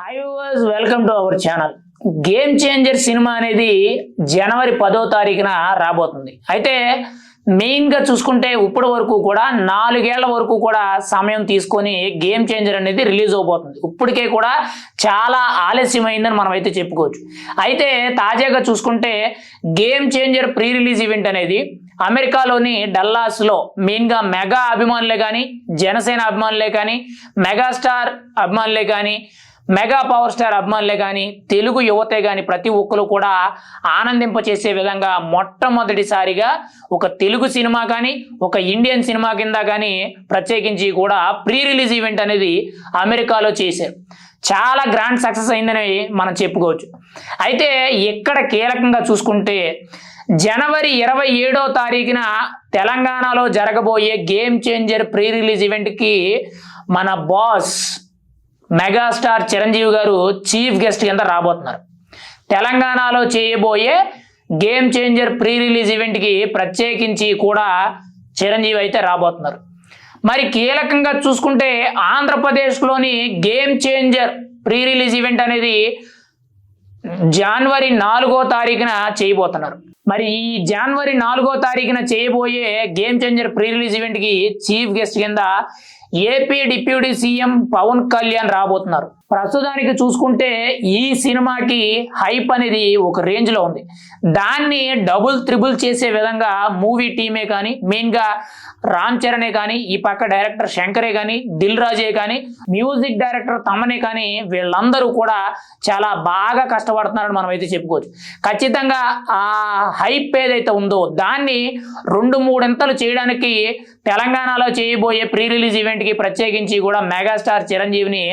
Hi viewers welcome to our channel Game Changer cinema అనేది జనవరి పదో తారీఖున రాబోతుంది. అయితే మెయిన్గా చూసుకుంటే ఇప్పటి వరకు కూడా నాలుగేళ్ళ వరకు కూడా సమయం తీసుకొని గేమ్ చేంజర్ అనేది రిలీజ్ అవబోతుంది. ఇప్పటికే కూడా చాలా ఆలస్యమైందని మనం అయితే చెప్పుకోవచ్చు. అయితే తాజాగా చూసుకుంటే Game Changer pre release event అనేది అమెరికాలోని డల్లాస్లో మెయిన్గా మెగా అభిమానులే కానీ జనసేన అభిమానులే కానీ మెగాస్టార్ అభిమానులే కానీ మెగా పవర్ స్టార్ అభిమానులే కానీ తెలుగు యువతే కానీ ప్రతి ఒక్కరు కూడా ఆనందింపచేసే విధంగా మొట్టమొదటిసారిగా ఒక తెలుగు సినిమా కానీ ఒక ఇండియన్ సినిమా కింద కానీ ప్రత్యేకించి కూడా ప్రీ రిలీజ్ ఈవెంట్ అనేది అమెరికాలో చేశారు. చాలా గ్రాండ్ సక్సెస్ అయిందని మనం చెప్పుకోవచ్చు. అయితే ఎక్కడ కీలకంగా చూసుకుంటే జనవరి ఇరవై ఏడో తారీఖున తెలంగాణలో జరగబోయే గేమ్ చేంజర్ ప్రీ రిలీజ్ ఈవెంట్కి మన బాస్ మెగాస్టార్ చిరంజీవి గారు చీఫ్ గెస్ట్ కింద రాబోతున్నారు. తెలంగాణలో చేయబోయే గేమ్ చేంజర్ ప్రీ రిలీజ్ ఈవెంట్కి ప్రత్యేకించి కూడా చిరంజీవి అయితే రాబోతున్నారు. మరి కీలకంగా చూసుకుంటే ఆంధ్రప్రదేశ్లోని Game Changer pre release event అనేది జనవరి నాలుగో తారీఖున చేయబోతున్నారు. మరి ఈ జనవరి నాలుగో తారీఖున చేయబోయే గేమ్ చేంజర్ ప్రీ రిలీజ్ ఈవెంట్కి చీఫ్ గెస్ట్ కింద AP deputy CM Pawan Kalyan రాబోతున్నారు. ప్రస్తుతానికి చూసుకుంటే ఈ సినిమాకి హైప్ అనేది ఒక రేంజ్లో ఉంది. దాన్ని డబుల్ త్రిబుల్ చేసే విధంగా మూవీ టీమే కానీ మెయిన్గా రామ్ చరణే కానీ ఈ పక్క డైరెక్టర్ శంకరే కానీ దిల్ రాజే కానీ మ్యూజిక్ డైరెక్టర్ తమనే కానీ వీళ్ళందరూ కూడా చాలా బాగా కష్టపడుతున్నారని మనం అయితే చెప్పుకోవచ్చు. ఖచ్చితంగా ఆ హైప్ ఏదైతే ఉందో దాన్ని రెండు మూడింతలు చేయడానికి తెలంగాణలో చేయబోయే ప్రీ రిలీజ్ ఈవెంట్కి ప్రత్యేకించి కూడా మెగాస్టార్ చిరంజీవిని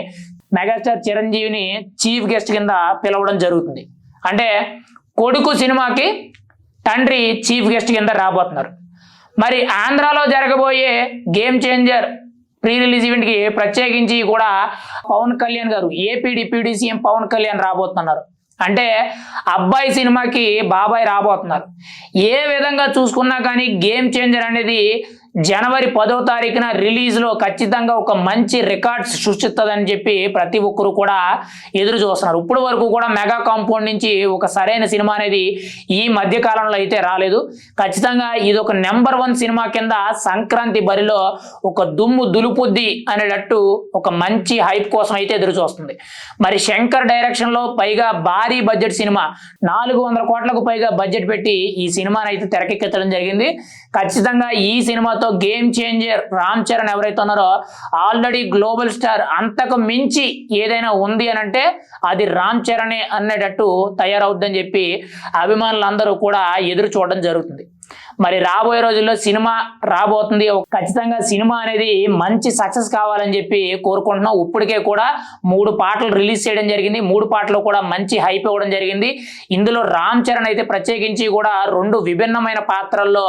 మెగాస్టార్ చిరంజీవిని చీఫ్ గెస్ట్ కింద పిలవడం జరుగుతుంది. అంటే కొడుకు సినిమాకి తండ్రి చీఫ్ గెస్ట్ కింద రాబోతున్నారు. మరి ఆంధ్రాలో జరగబోయే గేమ్ చేంజర్ ప్రీ రిలీజ్ ఈవెంట్కి ప్రత్యేకించి కూడా Pawan Kalyan garu AP deputy CM Pawan Kalyan రాబోతున్నారు. అంటే అబ్బాయి సినిమాకి బాబాయ్ రాబోతున్నారు. ఏ విధంగా చూసుకున్నా కానీ గేమ్ చేంజర్ అనేది జనవరి పదో తారీఖున రిలీజ్లో ఖచ్చితంగా ఒక మంచి రికార్డ్స్ సృష్టిస్తుందని చెప్పి ప్రతి ఒక్కరు కూడా ఎదురు చూస్తున్నారు. ఇప్పటి వరకు కూడా మెగా కాంపౌండ్ నుంచి ఒక సరైన సినిమా అనేది ఈ మధ్య కాలంలో అయితే రాలేదు. ఖచ్చితంగా ఇది ఒక నెంబర్ వన్ సినిమా కింద సంక్రాంతి బరిలో ఒక దుమ్ము దులుపుద్ది అనేటట్టు ఒక మంచి హైప్ కోసం అయితే ఎదురు చూస్తుంది. మరి శంకర్ డైరెక్షన్లో పైగా భారీ బడ్జెట్ సినిమా నాలుగు వందల కోట్లకు పైగా బడ్జెట్ పెట్టి ఈ సినిమాని అయితే తెరకెక్కించడం జరిగింది. ఖచ్చితంగా ఈ సినిమాతో గేమ్ చేంజర్ రామ్ చరణ్ ఎవరైతే ఉన్నారో ఆల్రెడీ గ్లోబల్ స్టార్ అంతకు మించి ఏదైనా ఉంది అని అంటే అది రామ్ చరణే అనేటట్టు తయారవుద్దని చెప్పి అభిమానులందరూ కూడా ఎదురు చూడడం జరుగుతుంది. మరి రాబోయే రోజుల్లో సినిమా రాబోతుంది. ఖచ్చితంగా సినిమా అనేది మంచి సక్సెస్ కావాలని చెప్పి కోరుకుంటున్నాం. ఇప్పటికే కూడా మూడు పాటలు రిలీజ్ చేయడం జరిగింది. మూడు పాటలు కూడా మంచి హైప్ ఇవ్వడం జరిగింది. ఇందులో రామ్ చరణ్ అయితే ప్రత్యేకించి కూడా రెండు విభిన్నమైన పాత్రల్లో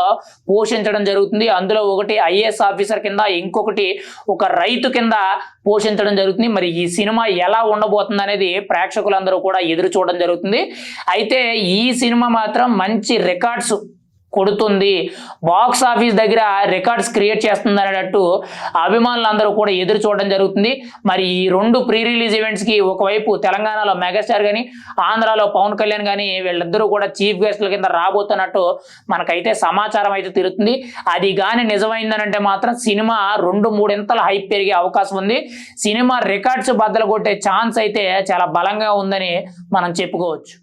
పోషించడం జరుగుతుంది. అందులో ఒకటి ఐఏఎస్ ఆఫీసర్ కింద ఇంకొకటి ఒక రైతు కింద పోషించడం జరుగుతుంది. మరి ఈ సినిమా ఎలా ఉండబోతుంది అనేది ప్రేక్షకులందరూ కూడా ఎదురు చూడడం జరుగుతుంది. అయితే ఈ సినిమా మాత్రం మంచి రికార్డ్స్ కొడుతుంది. బాక్స్ ఆఫీస్ దగ్గర రికార్డ్స్ క్రియేట్ చేస్తుంది అనేటట్టు అభిమానులందరూ కూడా ఎదురు చూడడం జరుగుతుంది. మరి ఈ రెండు ప్రీ రిలీజ్ ఈవెంట్స్కి ఒకవైపు తెలంగాణలో మెగాస్టార్ కానీ ఆంధ్రాలో పవన్ కళ్యాణ్ కానీ వీళ్ళిద్దరూ కూడా చీఫ్ గెస్ట్ల కింద రాబోతున్నట్టు మనకైతే సమాచారం అయితే తిరుగుతుంది అది కానీ నిజమైందనంటే మాత్రం సినిమా రెండు మూడింతల హైప్ పెరిగే అవకాశం ఉంది. సినిమా రికార్డ్స్ బద్దలు కొట్టే ఛాన్స్ అయితే చాలా బలంగా ఉందని మనం చెప్పుకోవచ్చు.